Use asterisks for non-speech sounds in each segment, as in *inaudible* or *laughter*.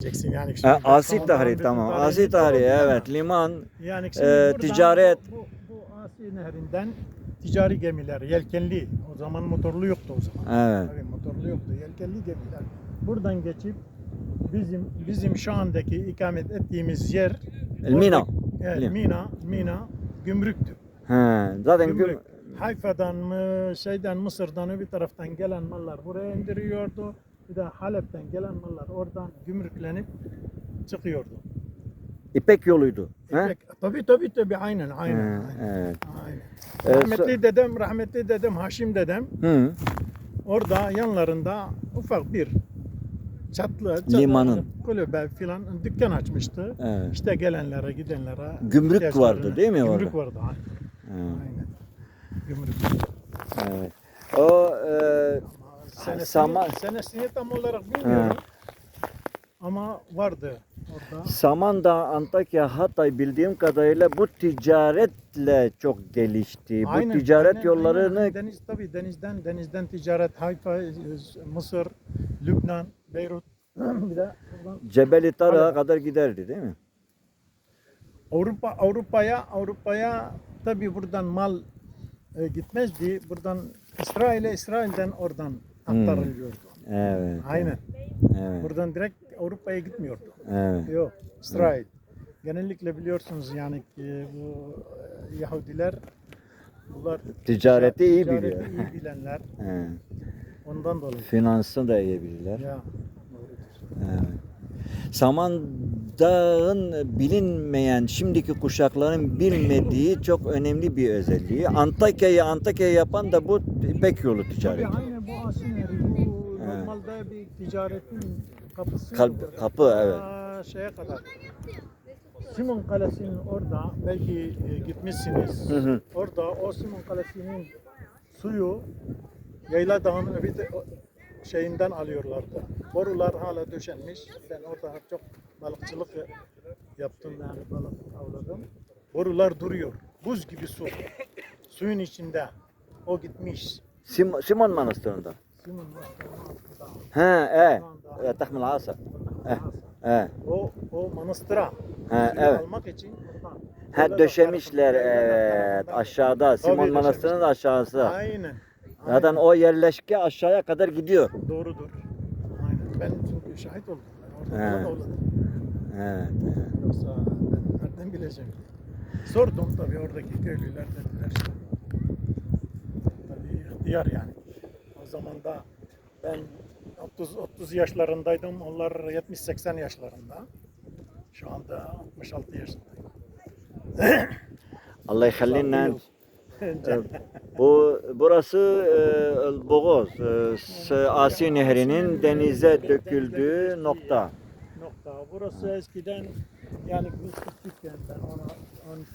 diyeceksin yani. Ha, şimdi Asi Tahri tamam, Asi Tahri evet liman Yani buradan ticaret- Bu, bu, Asi Nehri'nden ticari gemiler, yelkenli. O zaman motorlu yoktu o zaman. evet. Tabii motorlu yoktu. Yelkenli gemiler. Buradan geçip bizim bizim şu andaki ikamet ettiğimiz yer El Mina. Evet, Lim- Mina, Mina gümrüktü. Ha, zaten Gümrük. güm Hayfa'dan mı, şeyden Mısır'dan bir taraftan gelen mallar buraya indiriyordu. Bir de Halep'ten gelen mallar oradan gümrüklenip çıkıyordu. İpek yoluydu. İpek- Tabii tabii tabii aynen aynen. Ha, aynen. evet. aynen. Ee, Rahmetli dedem, rahmetli dedem Haşim dedem Hı. orada yanlarında ufak bir çatlı, çatlı Limanın. kulübe filan dükkan açmıştı. Evet. İşte gelenlere, gidenlere Gümrük vardı değil mi Gümrük orada? vardı. Aynen. Ha, aynen. Gümrük. evet. O e, senesini, Sama- senesini tam olarak bilmiyorum. Ama vardı orada. Samandağ, Antakya, Hatay bildiğim kadarıyla bu ticaretle çok gelişti. bu ticaret aynen, yollarını aynen. deniz tabii denizden denizden ticaret Hayfa, Mısır, Lübnan, Beyrut *clears throat* bir de Cebeli Halep. kadar giderdi değil mi? Avrupa Avrupa'ya Avrupa'ya tabii buradan mal e, gitmezdi. Buradan İsrail'e İsrail'den oradan Hmm. aktarılıyordu. Evet. Aynen. Evet. Buradan direkt Avrupa'ya gitmiyordu. Evet. Yok, İsrail. Genellikle biliyorsunuz yani ki bu e, Yahudiler bunlar Ticareti iyi ticareti biliyor. iyi bilenler. *laughs* Evet. Ondan dolayı. Finansını da iyi bilirler. Ya. Evet. Samandağ'ın bilinmeyen şimdiki kuşakların bilmediği çok önemli bir özelliği. Antakya'yı Antakya yapan da bu İpek yolu Tabii ticareti. aynen asineri, bu Bir ticaretin kapısı. Kalp- kapı, evet. Ta şeye kadar. Simon Kalesi'nin orada belki e, gitmişsiniz. Hı hı. Orada o Simon Kalesi'nin suyu Yayla Dağı'nın öbür de- şeyinden alıyorlardı. Borular hala döşenmiş. Ben orada çok balıkçılık yaptım yani balık avladım. Borular duruyor. Buz gibi su. Suyun içinde. O gitmiş. Sim- Simon Manastırı'nda. Simon Manastırı'nın altında. Ha, evet. Anda- E, Tahmil Asa. Eh, evet. O, o manastıra Ha, evet. almak için buradan. Ha Böyle döşemişler böyle evet aşağıda Simon Manastırı'nın aşağısı. Aynen. Zaten o yerleşke aşağıya kadar gidiyor. Doğrudur. Aynen. Ben çünkü şahit oldum. Ben orada. Evet. evet. Yoksa ben nereden bileceğim? Sordum tabii oradaki köylüler dediler. Tabii ihtiyar yani. O zaman da ben 30 30 yaşlarındaydım. Onlar 70-80 yaşlarında. Şu anda 66 yaşındayım. Allah yıhallina. Ee, bu burası e, Boğaz, e, Asi Nehri'nin denize döküldüğü nokta. Nokta. Burası eskiden yani biz küçükken ben ona 13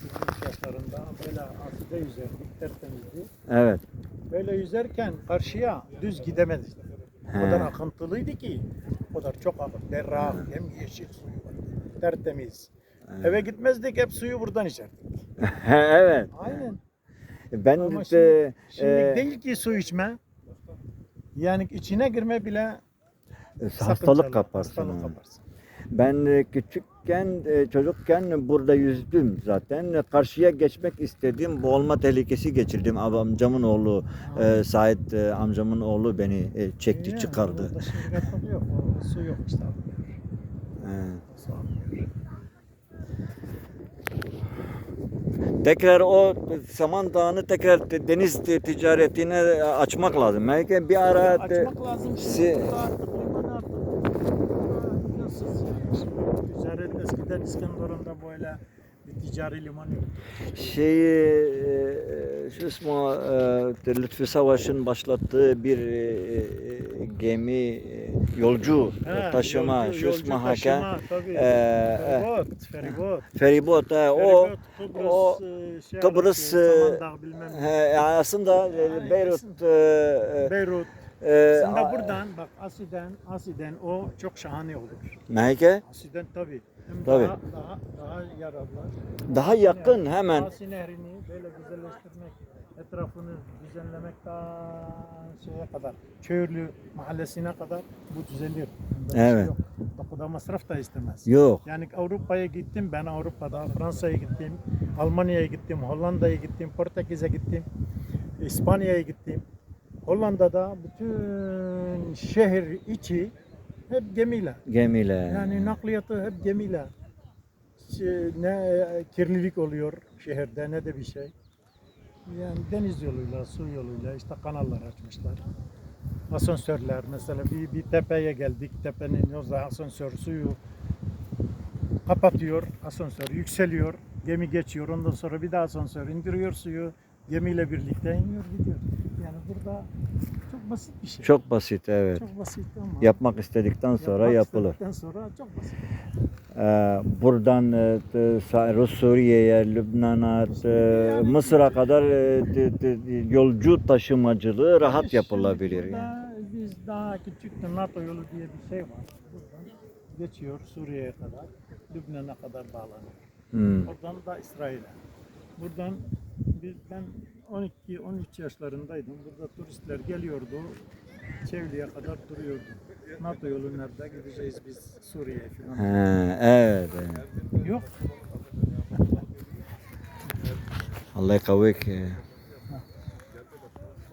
yaşlarında böyle asıda yüzerdik, tertemizdi. Evet. Böyle yüzerken karşıya düz gidemedik. O kadar akıntılıydı ki. O kadar çok akıntı. Berrak, hem yeşil suyu vardı. Tertemiz. Evet. Eve gitmezdik hep suyu buradan içerdik. evet. Aynen. Ben Ama de şimdi, şimdi e, değil ki su içme. Yani içine girme bile hastalık kaparsın. Hastalık ha. kaparsın. Ben e, küçükken, e, çocukken burada yüzdüm zaten. Karşıya geçmek istedim. Boğulma tehlikesi geçirdim. Amcamın oğlu, e, Sait e, amcamın oğlu beni e, çekti, Yani çıkardı. orada yok. O su yok işte. Evet. Tekrar o Samandağ'ını tekrar te- deniz ticaretine e, açmak lazım. Belki bir ara Açmak lazım si- şimdi. artık imkansız Ticaret eskiden İskenderun'da böyle bir ticari liman yok. şeyi e, şu ismi e, Lütfü Savaş'ın başlattığı bir e, e, gemi e, yolcu He, taşıma yolcu- şu yolcu ismi taşıma, tabii. e, e, feribot, feribot. feribot he, o Kıbrıs, o e, şey Kıbrıs, e, he, aslında e, Ha, Beyrut e, Beyrut. E, Şimdi a- buradan bak Asi'den, Asi'den o çok şahane olur. Mehke Asi'den tabii. Hem Tabii. daha daha daha yararlı. daha yakın hemen Asi Nehri'ni böyle güzelleştirmek etrafını düzenlemek daha şeye kadar, Köylü mahallesine kadar bu düzelir. Bunda bir şey Evet. yok. Dokuda masraf da istemez. Yok. Yani Avrupa'ya gittim, ben Avrupa'da Fransa'ya gittim, Almanya'ya gittim, Hollanda'ya gittim, Portekiz'e gittim, İspanya'ya gittim. Hollanda'da bütün şehir içi hep gemiyle. Gemiyle. Yani nakliyatı hep gemiyle. Ne kirlilik oluyor şehirde ne de bir şey. Yani deniz yoluyla, su yoluyla işte kanallar açmışlar. Asansörler mesela bir, bir tepeye geldik. Tepenin orada asansör suyu kapatıyor. Asansör yükseliyor. Gemi geçiyor. Ondan sonra bir daha asansör indiriyor suyu. Gemiyle birlikte iniyor gidiyor. Yani burada çok basit bir şey. Çok basit evet. Çok basit ama Yapmak istedikten sonra yapmak yapılır. istedikten sonra çok basit. Ee, buradan e, Suriye'ye, Lübnan'a, t- Mısır'a kadar e, yolcu taşımacılığı rahat Şimdi yapılabilir. Yani. Biz daha küçük NATO yolu diye bir şey var. Buradan geçiyor Suriye'ye kadar, Lübnan'a kadar bağlanıyor. Hmm. Oradan da İsrail'e. Buradan biz, ben 12-13 yaşlarındaydım. Burada turistler geliyordu. Çevli'ye kadar duruyordu. NATO yolu nerede gideceğiz biz Suriye'ye falan. Ha, evet. Yok. Allah yekavvik.